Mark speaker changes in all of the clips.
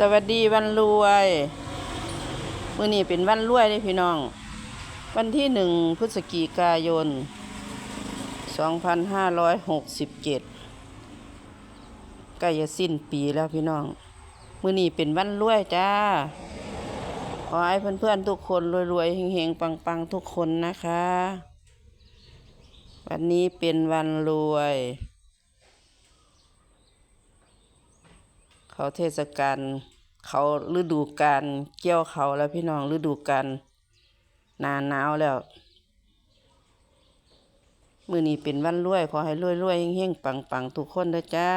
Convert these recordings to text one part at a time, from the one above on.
Speaker 1: สวัสดีวันรวยมื้อนี้เป็นวันรวยเลยพี่น้อง วันที่หนึ่งพฤศจิกายน 2567ใกล้จะสิ้นปีแล้วพี่น้องมื้อนี้เป็นวันรวยจ้า ขอให้เพื่อนๆทุกคนรวยๆเฮงๆ ปังๆ ทุกคนนะคะ วันนี้เป็นวันรวย เขาเทศกาลเขาฤดูกาลเกี่ยวเขาแล้วพี่น้องฤดูกาลหนาหนาวแล้วมือนี้เป็นวันรวย ขอให้รวยรวยเฮงๆ ปังๆ ทุกคนด้อจ้า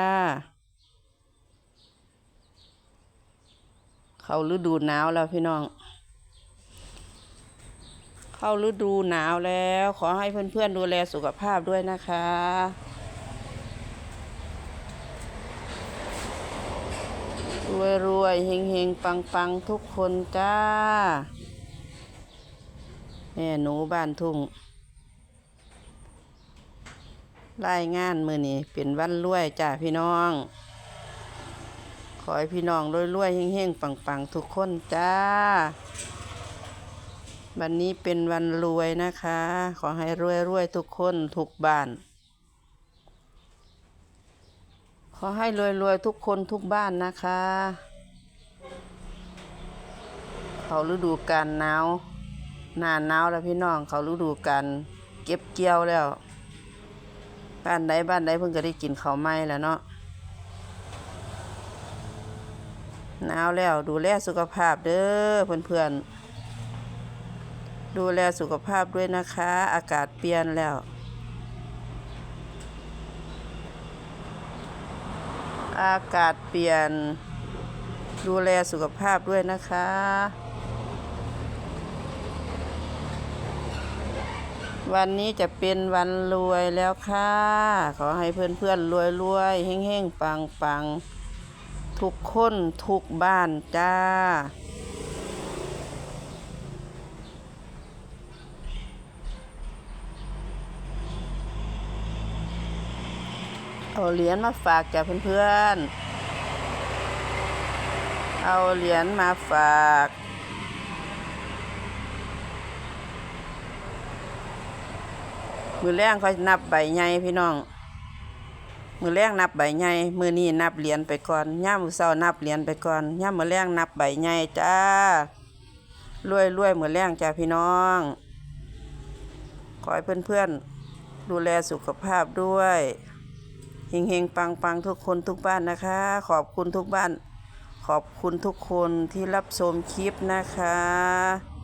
Speaker 1: เข้าฤดูหนาวแล้วพี่น้อง เข้าฤดูหนาวแล้ว ขอให้เพื่อนๆดูแลสุขภาพด้วยนะคะ รวยรวยเฮงเฮงปังปังทุกคนจ้า แม่หนูบ้านทุ่ง รายงานมือนี้เป็นวันรวยจ้าพี่น้อง ขอให้พี่น้องรวยรวยเฮงเฮงปังปังทุกคนจ้า วันนี้เป็นวันรวยนะคะ ขอให้รวยรวยทุกคนทุกบ้าน ขอให้รวยๆทุกคนทุกบ้านนะคะ เขาฤดูกาลหนาวหน้าหนาวแล้วพี่น้องเขาฤดูกาลเก็บเกี่ยวแล้ว บ้านใดบ้านใดเพิ่งก็ได้กินข้าวไม้แล้วเนาะหนาวแล้วดูแลสุขภาพเด้อเพื่อนๆดูแลสุขภาพด้วยนะคะ อากาศเปลี่ยนแล้ว อากาศเปลี่ยนดูแลสุขภาพด้วยนะคะ วันนี้จะเป็นวันรวยแล้วค่ะ ขอให้เพื่อนๆ รวยรวยๆเฮ้งๆ ปังๆ ทุกคน ทุกบ้านจ้า เอาเหรียญมาฝากจากเพื่อนๆ เอาเหรียญมาฝาก มือแรงเขานับใบใหญ่พี่น้อง มือแรงนับใบใหญ่ มือนี้นับเหรียญไปก่อน ย่ามือเศร้านับเหรียญไปก่อน ย่ามือแรงนับใบใหญ่จ้ารวยรวยมือแรงจ้าพี่น้อง ขอให้เพื่อนๆ ดูแลสุขภาพด้วย เฮงเฮงปังปังทุกคนทุกบ้านนะคะ ขอบคุณทุกบ้าน ขอบคุณทุกคนที่รับชมคลิปนะคะ